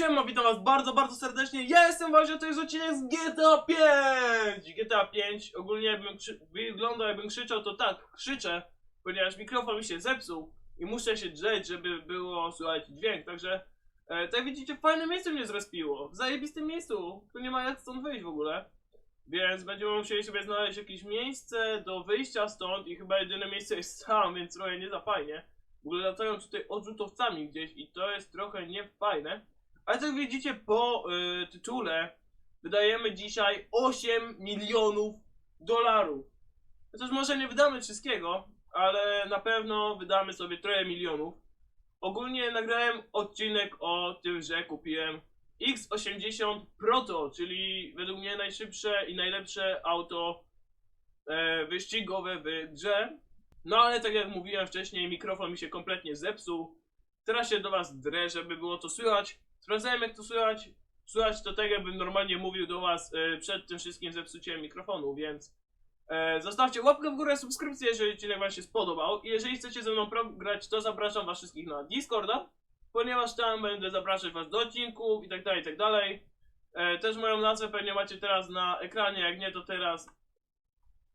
Siema, witam was bardzo, bardzo serdecznie. Ja jestem Wazio, to jest odcinek z GTA 5! GTA 5 ogólnie jakbym krzy- wyglądał jakbym krzyczał, to tak, krzyczę, ponieważ mikrofon mi się zepsuł i muszę się drzeć, żeby było słychać dźwięk, także e, tak widzicie, fajne miejsce mnie zrespiło, w zajebistym miejscu, tu nie ma jak stąd wyjść w ogóle. Więc będziemy musieli sobie znaleźć jakieś miejsce do wyjścia stąd i chyba jedyne miejsce jest tam, więc trochę nie za fajnie. W ogóle latają tutaj odrzutowcami gdzieś i to jest trochę niefajne. Ale jak widzicie po y, tytule, wydajemy dzisiaj 8 milionów dolarów. Chociaż może nie wydamy wszystkiego, ale na pewno wydamy sobie trochę milionów. Ogólnie nagrałem odcinek o tym, że kupiłem X80 Proto, czyli według mnie najszybsze i najlepsze auto e, wyścigowe w grze. No ale tak jak mówiłem wcześniej, mikrofon mi się kompletnie zepsuł. Teraz się do was drę, żeby było to słychać. Sprawdzałem jak to słychać. Słychać to tak jakbym normalnie mówił do was e, przed tym wszystkim zepsuciem mikrofonu, więc e, zostawcie łapkę w górę, subskrypcję, jeżeli odcinek wam się spodobał. I jeżeli chcecie ze mną grać, to zapraszam was wszystkich na Discorda, ponieważ tam będę zapraszać was do odcinków i tak dalej, i tak dalej. E, też moją nazwę pewnie macie teraz na ekranie, jak nie to teraz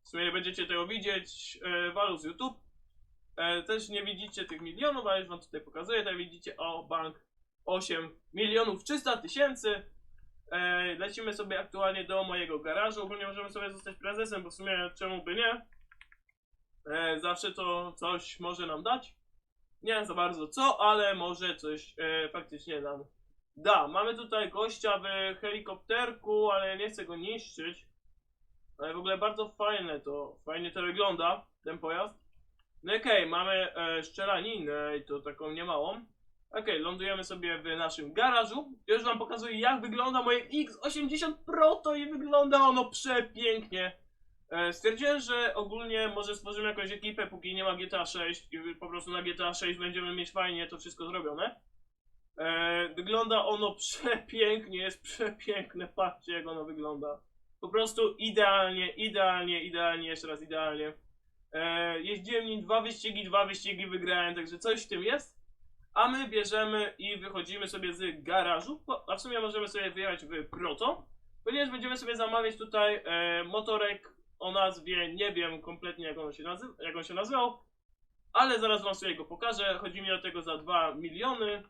w sumie będziecie tego widzieć, e, Walus YouTube. E, też nie widzicie tych milionów, ale już wam tutaj pokazuję, tak widzicie, o, bank 8 milionów 300 tysięcy. E, lecimy sobie aktualnie do mojego garażu. Ogólnie możemy sobie zostać prezesem, bo w sumie czemu by nie? E, zawsze to coś może nam dać. Nie wiem za bardzo co, ale może coś e, faktycznie nam da. Mamy tutaj gościa w helikopterku, ale nie chcę go niszczyć. Ale w ogóle bardzo fajne to, fajnie to wygląda, ten pojazd. No okej, mamy e, szczelaninę i to taką niemałą. Okej, lądujemy sobie w naszym garażu. Już wam pokazuję jak wygląda moje X80 Proto i wygląda ono przepięknie. E, stwierdziłem, że ogólnie może stworzymy jakąś ekipę, póki nie ma GTA 6 i po prostu na GTA 6 będziemy mieć fajnie to wszystko zrobione. E, wygląda ono przepięknie, jest przepiękne, patrzcie jak ono wygląda. Po prostu idealnie, idealnie, idealnie, jeszcze raz idealnie. E, jeździłem nim dwa wyścigi, dwa wyścigi wygrałem, także coś w tym jest. A my bierzemy i wychodzimy sobie z garażu, a w sumie możemy sobie wyjechać w Proto, ponieważ będziemy sobie zamawiać tutaj e, motorek o nazwie, nie wiem kompletnie jak on się, nazy- jak on się nazywał, ale zaraz wam sobie go pokażę. Chodzi mi o tego za 2 miliony.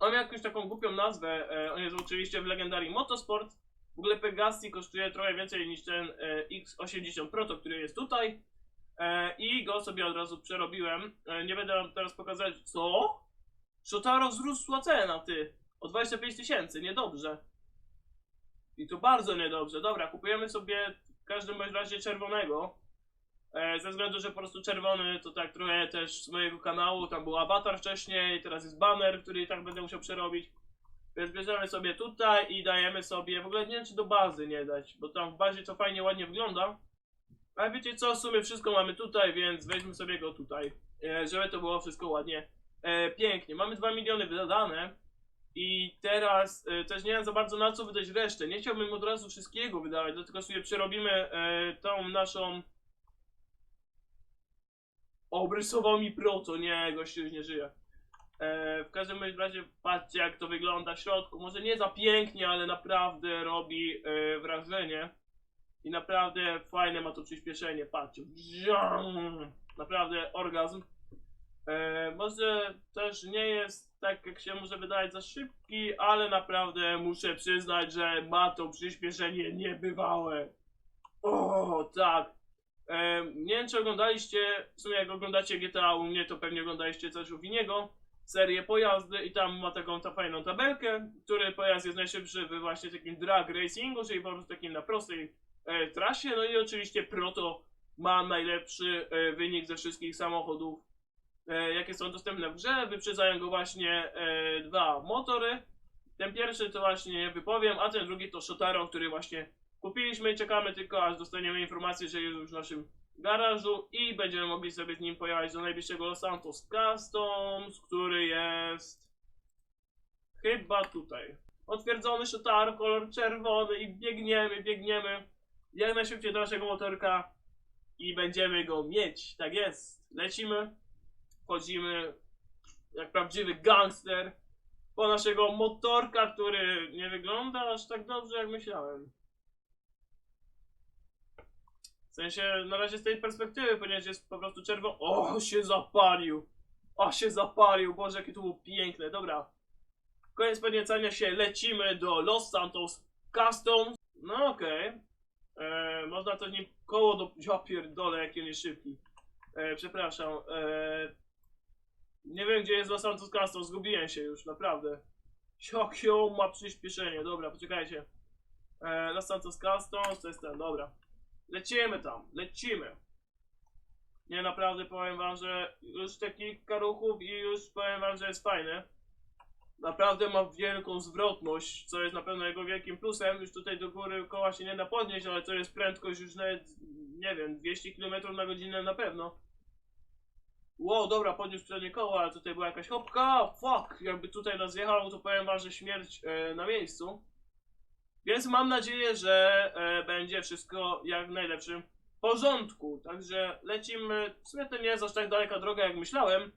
On miał jakąś taką głupią nazwę, e, on jest oczywiście w Legendary Motorsport. W ogóle Pegasi kosztuje trochę więcej niż ten e, X80 Proto, który jest tutaj. E, I go sobie od razu przerobiłem. E, nie będę wam teraz pokazać. Co? Shotaro wzrósła cena, ty. O 25 tysięcy, niedobrze. I to bardzo niedobrze. Dobra, kupujemy sobie w każdym bądź razie czerwonego. E, ze względu, że po prostu czerwony to tak trochę też z mojego kanału. Tam był awatar wcześniej, teraz jest banner, który i tak będę musiał przerobić. Więc bierzemy sobie tutaj i dajemy sobie. W ogóle nie wiem, czy do bazy nie dać, bo tam w bazie to fajnie, ładnie wygląda. Ale wiecie co, w sumie wszystko mamy tutaj, więc weźmy sobie go tutaj, e, żeby to było wszystko ładnie, e, pięknie. Mamy 2 miliony wydane i teraz e, też nie wiem za bardzo na co wydać resztę. Nie chciałbym od razu wszystkiego wydawać, dlatego sobie przerobimy tą naszą... Obrysował mi proto, nie, gościu już nie żyje. W każdym razie patrzcie jak to wygląda w środku. Może nie za pięknie, ale naprawdę robi wrażenie. I naprawdę fajne ma to przyspieszenie, patrzcie. Naprawdę orgazm. E, może też nie jest tak jak się może wydawać za szybki, ale naprawdę muszę przyznać, że ma to przyspieszenie niebywałe. O, tak. E, nie wiem czy oglądaliście, w sumie jak oglądacie GTA u mnie, to pewnie oglądaliście coś u Winiego serię pojazdy i tam ma taką ta fajną tabelkę, który pojazd jest najszybszy we właśnie takim drag racingu, czyli po prostu takim na prostej trasie. No i oczywiście Proto ma najlepszy e, wynik ze wszystkich samochodów, e, jakie są dostępne w grze. Wyprzedzają go właśnie e, dwa motory. Ten pierwszy to właśnie nie wypowiem, a ten drugi to Shotaro, który właśnie kupiliśmy. Czekamy tylko aż dostaniemy informację, że jest już w naszym garażu i będziemy mogli sobie z nim pojechać do najbliższego Los Santos Customs, który jest chyba tutaj. Otwierdzony Shotaro, kolor czerwony i biegniemy, biegniemy jak najszybciej do naszego motorka i będziemy go mieć. Tak jest. Lecimy, wchodzimy jak prawdziwy gangster po naszego motorka, który nie wygląda aż tak dobrze jak myślałem. W sensie, na razie z tej perspektywy, ponieważ jest po prostu czerwony. O, się zapalił! O, się zapalił! Boże, jakie to było piękne. Dobra. Koniec podniecania się, lecimy do Los Santos Customs. No okej. Eee, Można to nim koło do... Ja pierdolę, jaki on jest szybki. Eee, przepraszam. Eee, nie wiem, gdzie jest Los Santos Customs, zgubiłem się już, naprawdę. On ma przyspieszenie, dobra, poczekajcie. Eee, Los Santos Customs, to jest ten, dobra. Lecimy tam, lecimy. Nie, naprawdę powiem wam, że już te kilka ruchów i już powiem wam, że jest fajny. Naprawdę ma wielką zwrotność, co jest na pewno jego wielkim plusem. Już tutaj do góry koła się nie da podnieść, ale to jest prędkość już nawet, nie wiem, 200 km na godzinę na pewno. Wow, dobra, podniósł przednie koło, ale tutaj była jakaś hopka, fuck, jakby tutaj nas jechał, to powiem wam, że śmierć e, na miejscu. Więc mam nadzieję, że e, będzie wszystko jak w najlepszym porządku. Także lecimy, w sumie to nie jest aż tak daleka droga jak myślałem.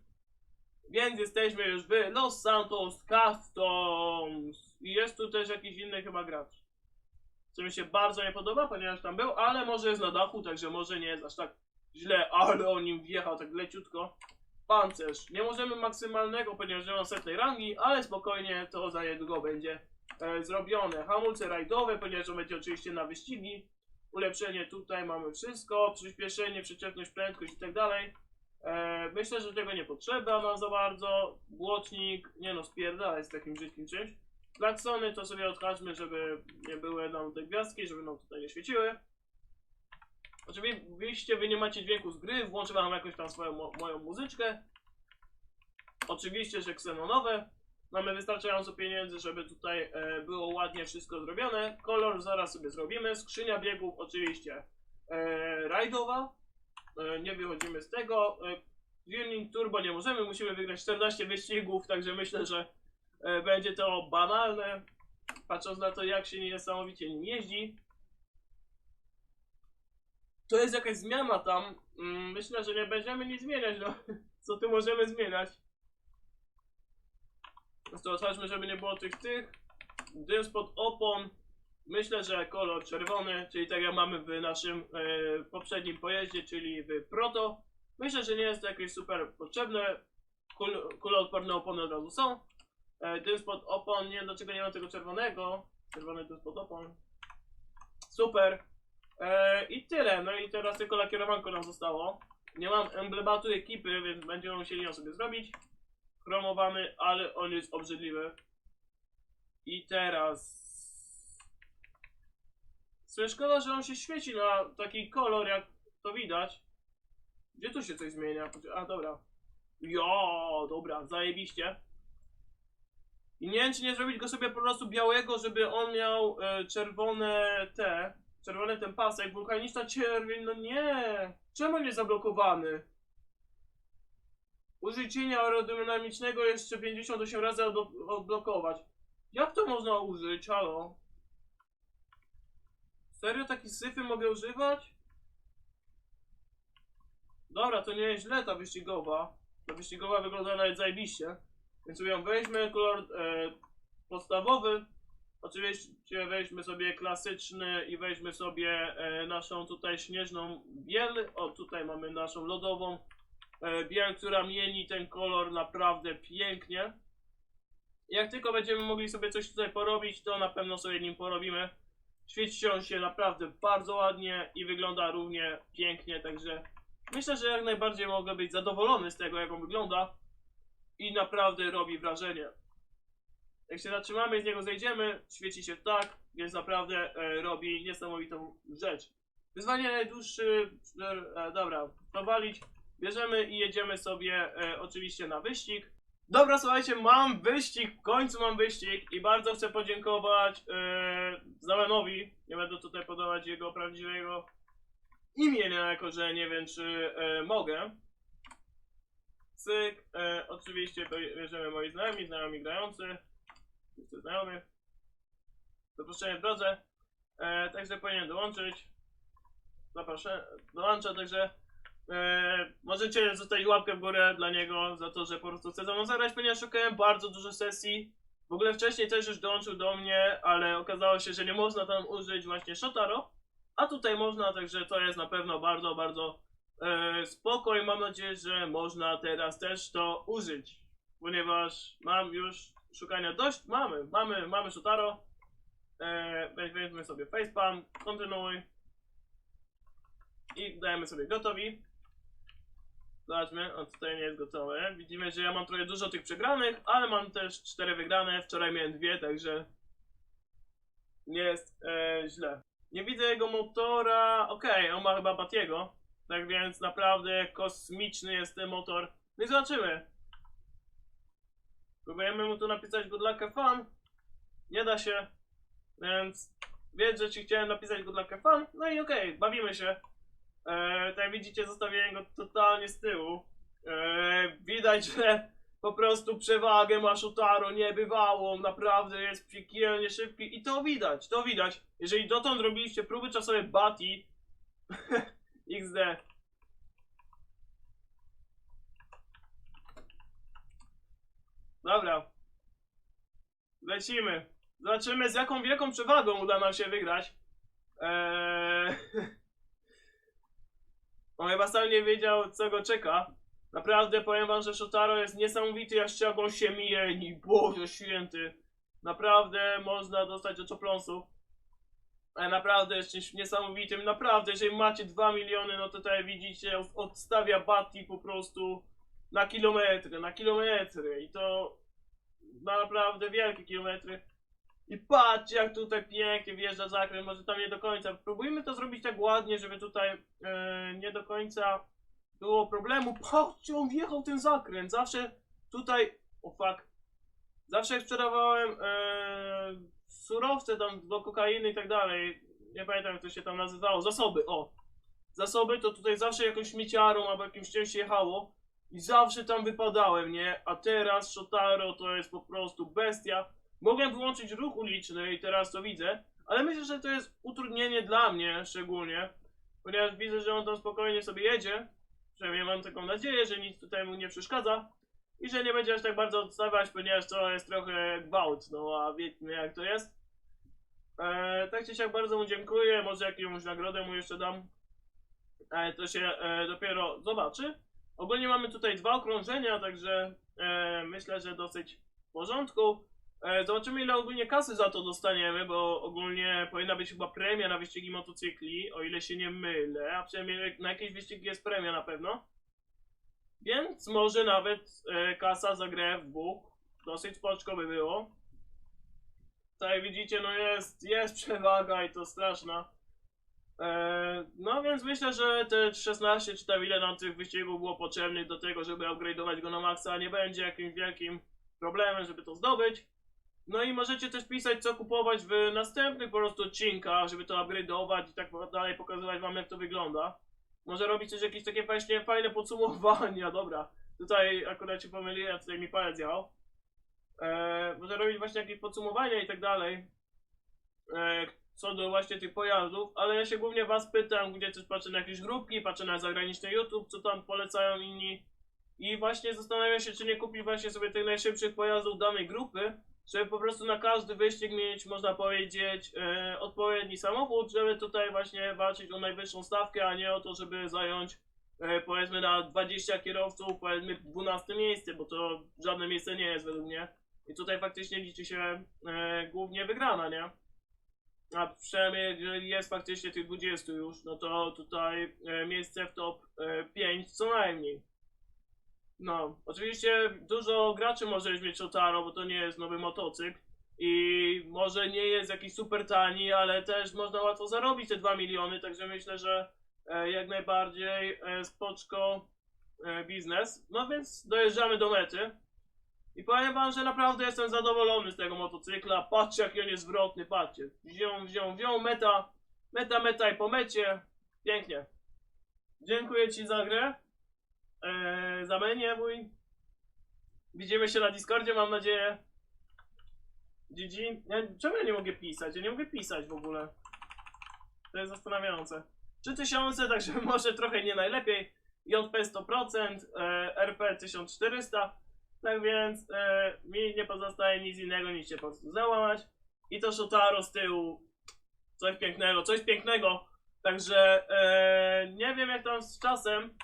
Więc jesteśmy już w Los Santos Customs. I jest tu też jakiś inny chyba gracz. Co mi się bardzo nie podoba, ponieważ tam był, ale może jest na dachu, także może nie jest aż tak źle, ale on nim wjechał tak leciutko. Pancerz. Nie możemy maksymalnego, ponieważ nie mam setnej rangi, ale spokojnie to za niedługo będzie e, zrobione. Hamulce rajdowe, ponieważ on będzie oczywiście na wyścigi. Ulepszenie tutaj mamy wszystko, przyspieszenie, przyczepność, prędkość i tak dalej. E, myślę, że tego nie potrzeba nam za bardzo. Błotnik, nie no, spierdala z takim brzydkim czymś. Klaksony to sobie odkażmy, żeby nie były nam te gwiazdki, żeby nam tutaj nie świeciły. Oczywiście wy nie macie dźwięku z gry, włączę wam jakąś tam swoją mo moją muzyczkę. Oczywiście, że ksenonowe. Mamy wystarczająco pieniędzy, żeby tutaj e, było ładnie wszystko zrobione. Kolor zaraz sobie zrobimy. Skrzynia biegów oczywiście e, rajdowa. E, nie wychodzimy z tego. E, Tuning Turbo nie możemy, musimy wygrać 14 wyścigów, także myślę, że e, będzie to banalne. Patrząc na to, jak się niesamowicie nim jeździ. To jest jakaś zmiana tam. Mm, Myślę, że nie będziemy nic zmieniać, no. Co tu możemy zmieniać? To otwórzmy, żeby nie było tych tych. Dym spod opon. Myślę, że kolor czerwony, czyli tak jak mamy w naszym e, poprzednim pojeździe, czyli w Proto. Myślę, że nie jest to jakieś super potrzebne. Kul, kuloodporne opony od razu są. E, dym spod opon, nie wiem dlaczego nie mam tego czerwonego. Czerwony dym spod opon. Super. E, I tyle. No i teraz tylko lakierowanko nam zostało. Nie mam emblematu ekipy, więc będziemy musieli ją sobie zrobić. Chromowany, ale on jest obrzydliwy. I teraz... Sobie szkoda, że on się świeci na taki kolor, jak to widać. Gdzie tu się coś zmienia? A, dobra. Jo, dobra, zajebiście. I nie wiem, czy nie zrobić go sobie po prostu białego, żeby on miał e, czerwone te, czerwony ten pasek, wulkaniczna czerwień, no nie! Czemu nie zablokowany? Użyj cienia aerodynamicznego jeszcze 58 razy odblo- odblokować. Jak to można użyć? Halo? Serio taki syfy mogę używać? Dobra, to nie jest źle ta wyścigowa. Ta wyścigowa wygląda nawet zajebiście. Więc sobie ją weźmy, kolor e, podstawowy. Oczywiście weźmy sobie klasyczny i weźmy sobie e, naszą tutaj śnieżną biel. O, tutaj mamy naszą lodową e, biel, która mieni ten kolor naprawdę pięknie. Jak tylko będziemy mogli sobie coś tutaj porobić, to na pewno sobie nim porobimy. Świeci on się naprawdę bardzo ładnie i wygląda równie pięknie, także myślę, że jak najbardziej mogę być zadowolony z tego, jak on wygląda. I naprawdę robi wrażenie. Jak się zatrzymamy i z niego zejdziemy, świeci się tak, więc naprawdę e, robi niesamowitą rzecz. Wyzwanie najdłuższy, e, dobra, powalić. Bierzemy i jedziemy sobie e, oczywiście na wyścig. Dobra, słuchajcie, mam wyścig, w końcu mam wyścig i bardzo chcę podziękować e, Zamenowi. Nie będę tutaj podawać jego prawdziwego imienia, jako że nie wiem, czy e, mogę. Cyk, e, oczywiście bierzemy moi znajomi, znajomi grający. Wszyscy znajomych. Zaproszenie w drodze. E, także powinien dołączyć. Zapraszam, dołącza, także e, możecie zostawić łapkę w górę dla niego za to, że po prostu chce ze mną zagrać, ponieważ szukałem bardzo dużo sesji. W ogóle wcześniej też już dołączył do mnie, ale okazało się, że nie można tam użyć właśnie Shotaro, a tutaj można, także to jest na pewno bardzo, bardzo e, mam nadzieję, że można teraz też to użyć, ponieważ mam już szukania dość, mamy, mamy, mamy Shotaro, e, weź- weźmy sobie facepalm, kontynuuj. I dajemy sobie gotowi. Zobaczmy, o tutaj nie jest gotowe. Widzimy, że ja mam trochę dużo tych przegranych, ale mam też cztery wygrane. Wczoraj miałem dwie, także nie jest e, źle. Nie widzę jego motora. Okej, on ma chyba Batiego. Tak więc naprawdę kosmiczny jest ten motor. No i zobaczymy. Próbujemy mu tu napisać good luck fun. Nie da się. Więc wiedz, że ci chciałem napisać good luck fun. No i okej, bawimy się. E, tak widzicie, zostawiłem go totalnie z tyłu. E, widać, że po prostu przewagę ma Shotaro niebywałą, naprawdę jest piekielnie szybki i to widać, to widać. Jeżeli dotąd robiliście próby czasowe Bati, XD. Dobra. Lecimy. Zobaczymy z jaką wielką przewagą uda nam się wygrać. Eee... On chyba sam nie wiedział, co go czeka. Naprawdę powiem wam, że Shotaro jest niesamowity, jeszcze jak on się mieni. Boże święty. Naprawdę można dostać oczopląsów. Ale naprawdę jest czymś niesamowitym. Naprawdę, jeżeli macie 2 miliony, no to tutaj widzicie, odstawia Batti po prostu na kilometry, na kilometry. I to na naprawdę wielkie kilometry. I patrzcie jak tutaj pięknie wjeżdża zakręt, może tam nie do końca. Próbujmy to zrobić tak ładnie, żeby tutaj e, nie do końca było problemu. Patrzcie, on wjechał ten zakręt. Zawsze tutaj, o fuck. Zawsze jak sprzedawałem e, surowce tam do kokainy i tak dalej, nie pamiętam jak to się tam nazywało, zasoby, o. Zasoby to tutaj zawsze jakąś śmieciarą albo jakimś czymś jechało i zawsze tam wypadałem, nie? A teraz Shotaro to jest po prostu bestia. Mogłem wyłączyć ruch uliczny i teraz to widzę, ale myślę, że to jest utrudnienie dla mnie szczególnie, ponieważ widzę, że on tam spokojnie sobie jedzie. Przynajmniej mam taką nadzieję, że nic tutaj mu nie przeszkadza i że nie będzie aż tak bardzo odstawać, ponieważ to jest trochę gwałt, no a wiemy jak to jest. Eee, tak czy siak bardzo mu dziękuję, może jakąś nagrodę mu jeszcze dam. E, to się e, dopiero zobaczy. Ogólnie mamy tutaj dwa okrążenia, także e, myślę, że dosyć w porządku. E, zobaczymy ile ogólnie kasy za to dostaniemy, bo ogólnie powinna być chyba premia na wyścigi motocykli, o ile się nie mylę, a przynajmniej na jakieś wyścigi jest premia na pewno. Więc może nawet e, kasa za grę w dwóch dosyć spoczko by było. Tutaj widzicie, no jest, jest przewaga i to straszna. E, no więc myślę, że te 16 czy tam ile nam tych wyścigów było potrzebnych do tego, żeby upgrade'ować go na maksa, nie będzie jakimś wielkim problemem, żeby to zdobyć. No i możecie też pisać, co kupować w następnych po prostu odcinkach, żeby to upgrade'ować i tak dalej, pokazywać wam jak to wygląda. Może robić też jakieś takie właśnie fajne podsumowania, dobra. Tutaj akurat się pomyliłem, tutaj mi palec jechał. Eee, może robić właśnie jakieś podsumowania i tak dalej. Eee, co do właśnie tych pojazdów, ale ja się głównie was pytam, gdzie też patrzę na jakieś grupki, patrzę na zagraniczny YouTube, co tam polecają inni. I właśnie zastanawiam się, czy nie kupić właśnie sobie tych najszybszych pojazdów danej grupy, żeby po prostu na każdy wyścig mieć, można powiedzieć, e, odpowiedni samochód, żeby tutaj właśnie walczyć o najwyższą stawkę, a nie o to, żeby zająć e, powiedzmy na 20 kierowców, powiedzmy 12 miejsce, bo to żadne miejsce nie jest według mnie. I tutaj faktycznie liczy się e, głównie wygrana, nie? A przynajmniej jeżeli jest faktycznie tych 20 już, no to tutaj e, miejsce w top e, 5 co najmniej. No, oczywiście dużo graczy może mieć Shotaro, bo to nie jest nowy motocykl i może nie jest jakiś super tani, ale też można łatwo zarobić te 2 miliony, także myślę, że e, jak najbardziej e, spoczko e, biznes. No więc dojeżdżamy do mety. I powiem wam, że naprawdę jestem zadowolony z tego motocykla. Patrzcie jaki on jest zwrotny, patrzcie. Wziął, wziął, wziął, meta, meta, meta i po mecie. Pięknie. Dziękuję ci za grę. Eee, za mnie mój. Widzimy się na Discordzie, mam nadzieję. GG. Ja, czemu ja nie mogę pisać? Ja nie mogę pisać w ogóle. To jest zastanawiające. 3000, także może trochę nie najlepiej. JP 100%, e, RP 1400. Tak więc e, mi nie pozostaje nic innego niż się po prostu załamać. I to Shotaro z tyłu. Coś pięknego, coś pięknego. Także e, nie wiem jak tam z czasem.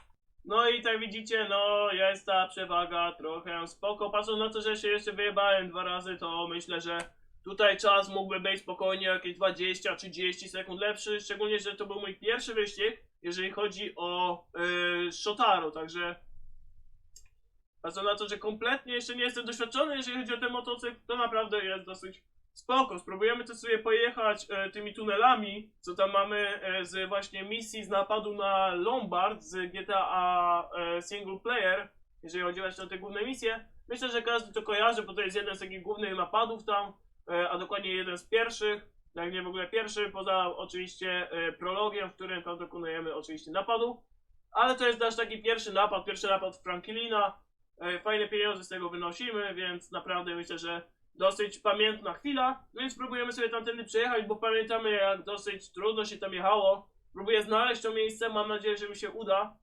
No i tak widzicie, no jest ta przewaga trochę spoko. Patrząc na to, że się jeszcze wyjebałem dwa razy, to myślę, że tutaj czas mógłby być spokojnie jakieś 20-30 sekund lepszy. Szczególnie, że to był mój pierwszy wyścig, jeżeli chodzi o e, Shotaro. Także patrząc na to, że kompletnie jeszcze nie jestem doświadczony, jeżeli chodzi o ten motocykl, to naprawdę jest dosyć spoko. Spróbujemy też sobie pojechać e, tymi tunelami, co tam mamy e, z właśnie misji z napadu na Lombard z GTA e, Single Player, jeżeli chodzi właśnie o te główne misje. Myślę, że każdy to kojarzy, bo to jest jeden z takich głównych napadów tam, e, a dokładnie jeden z pierwszych, jak nie w ogóle pierwszy, poza oczywiście e, prologiem, w którym tam dokonujemy oczywiście napadu. Ale to jest nasz taki pierwszy napad, pierwszy napad Frankilina. E, Fajne pieniądze z tego wynosimy, więc naprawdę myślę, że dosyć pamiętna chwila. No więc spróbujemy sobie tamtędy przejechać, bo pamiętamy jak dosyć trudno się tam jechało. Próbuję znaleźć to miejsce, mam nadzieję, że mi się uda.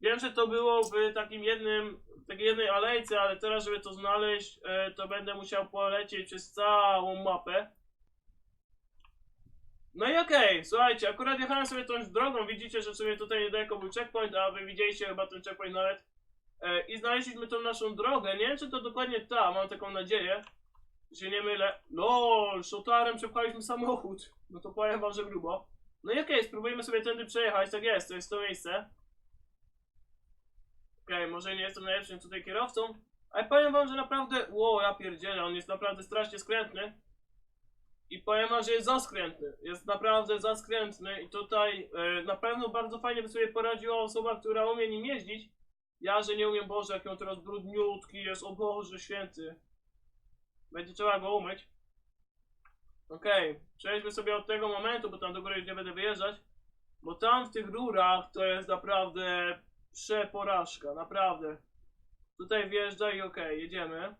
Wiem, że to było w takim jednym, takiej jednej alejce, ale teraz, żeby to znaleźć, e, to będę musiał polecieć przez całą mapę. No i okej, słuchajcie, akurat jechałem sobie tą drogą, widzicie, że sobie tutaj niedaleko był checkpoint, a wy widzieliście chyba ten checkpoint nawet. E, I znaleźliśmy tą naszą drogę, nie wiem czy to dokładnie ta, mam taką nadzieję, się nie mylę. LOL, szotarem przepchaliśmy samochód, no to powiem wam, że grubo. No i okej, spróbujemy sobie tędy przejechać, tak jest, to jest to miejsce. Okej, może nie jestem najlepszym tutaj kierowcą, ale powiem wam, że naprawdę, wow, ja pierdzielę, on jest naprawdę strasznie skrętny. I powiem wam, że jest za skrętny. Jest naprawdę za skrętny i tutaj e, na pewno bardzo fajnie by sobie poradziła osoba, która umie nim jeździć. Ja, że nie umiem, Boże, jak on teraz brudniutki jest, o Boże święty. Będzie trzeba go umyć. Okej, przejdźmy sobie od tego momentu, bo tam do góry już nie będę wyjeżdżać. Bo tam w tych rurach to jest naprawdę przeporażka, naprawdę. Tutaj wjeżdża i okej, jedziemy.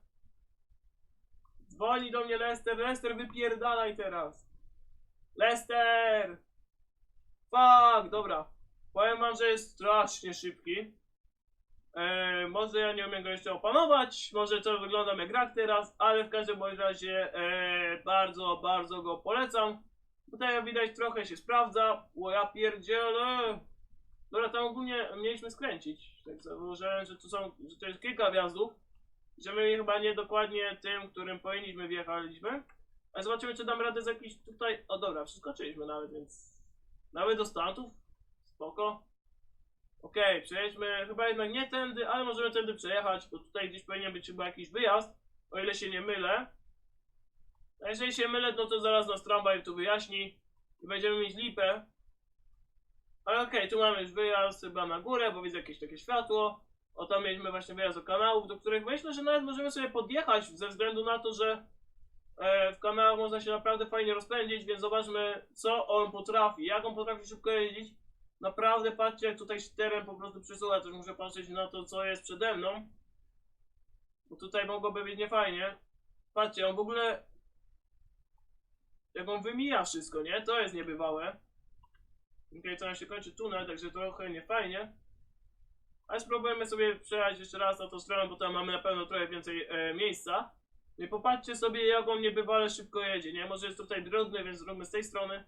Dzwoni do mnie Lester, Lester wypierdalaj teraz. Lester! Fuck, dobra. Powiem wam, że jest strasznie szybki. E, może ja nie umiem go jeszcze opanować, może to wyglądam jak rak teraz, ale w każdym bądź razie e, bardzo, bardzo go polecam. Tutaj jak widać trochę się sprawdza. O ja pierdzielę. Dobra, tam ogólnie mieliśmy skręcić. Tak założyłem, że tu są, że to jest kilka wjazdów. Że my chyba nie dokładnie tym, którym powinniśmy wjechaliśmy. Ale zobaczymy, czy dam radę z jakiś tutaj... O dobra, przeskoczyliśmy nawet, więc... Nawet do statów. Spoko. Okej, przejedźmy chyba jednak nie tędy, ale możemy tędy przejechać, bo tutaj gdzieś powinien być chyba jakiś wyjazd, o ile się nie mylę. A jeżeli się mylę, no to zaraz nas tramwaj tu wyjaśni i będziemy mieć lipę. Ale okej, tu mamy już wyjazd chyba na górę, bo widzę jakieś takie światło. O, tam mieliśmy właśnie wyjazd do kanałów, do których myślę, że nawet możemy sobie podjechać, ze względu na to, że e, w kanałach można się naprawdę fajnie rozpędzić, więc zobaczmy, co on potrafi, jak on potrafi szybko jeździć. Naprawdę patrzcie, jak tutaj się teren po prostu przesuwa, też muszę patrzeć na to, co jest przede mną. Bo tutaj mogłoby być niefajnie. Patrzcie, on w ogóle... Jak on wymija wszystko, nie? To jest niebywałe. Okej, to się kończy tunel, także trochę niefajnie. Ale spróbujemy sobie przejechać jeszcze raz na tą stronę, bo tam mamy na pewno trochę więcej e, miejsca. No I popatrzcie sobie, jak on niebywale szybko jedzie, nie? Może jest tutaj drobny, więc zróbmy z tej strony.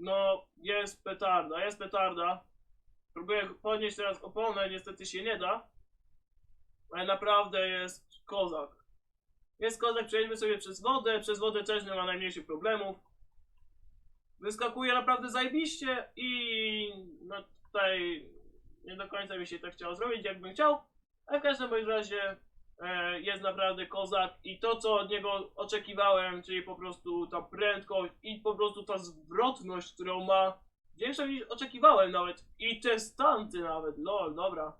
No, jest petarda, jest petarda. Próbuję podnieść teraz oponę, niestety się nie da. Ale naprawdę jest kozak. Jest kozak, przejdźmy sobie przez wodę. Przez wodę też nie ma najmniejszych problemów. Wyskakuje naprawdę zajebiście i no tutaj nie do końca mi się tak chciało zrobić, jakbym chciał. Ale w każdym razie jest naprawdę kozak i to co od niego oczekiwałem, czyli po prostu ta prędkość i po prostu ta zwrotność, którą ma większą niż oczekiwałem nawet i te stanty nawet, lol, dobra.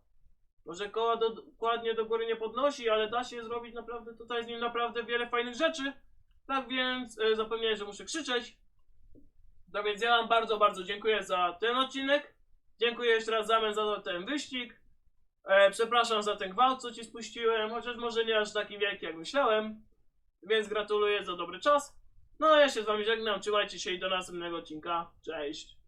Może koła do, dokładnie do góry nie podnosi, ale da się zrobić naprawdę tutaj z nim naprawdę wiele fajnych rzeczy. Tak więc e, zapomniałem, że muszę krzyczeć. No więc ja wam bardzo, bardzo dziękuję za ten odcinek. Dziękuję jeszcze raz Zamian za ten wyścig. E, przepraszam za ten gwałt, co ci spuściłem, chociaż może nie aż taki wielki, jak myślałem. Więc gratuluję za dobry czas. No a ja się z wami żegnam, trzymajcie się i do następnego odcinka. Cześć.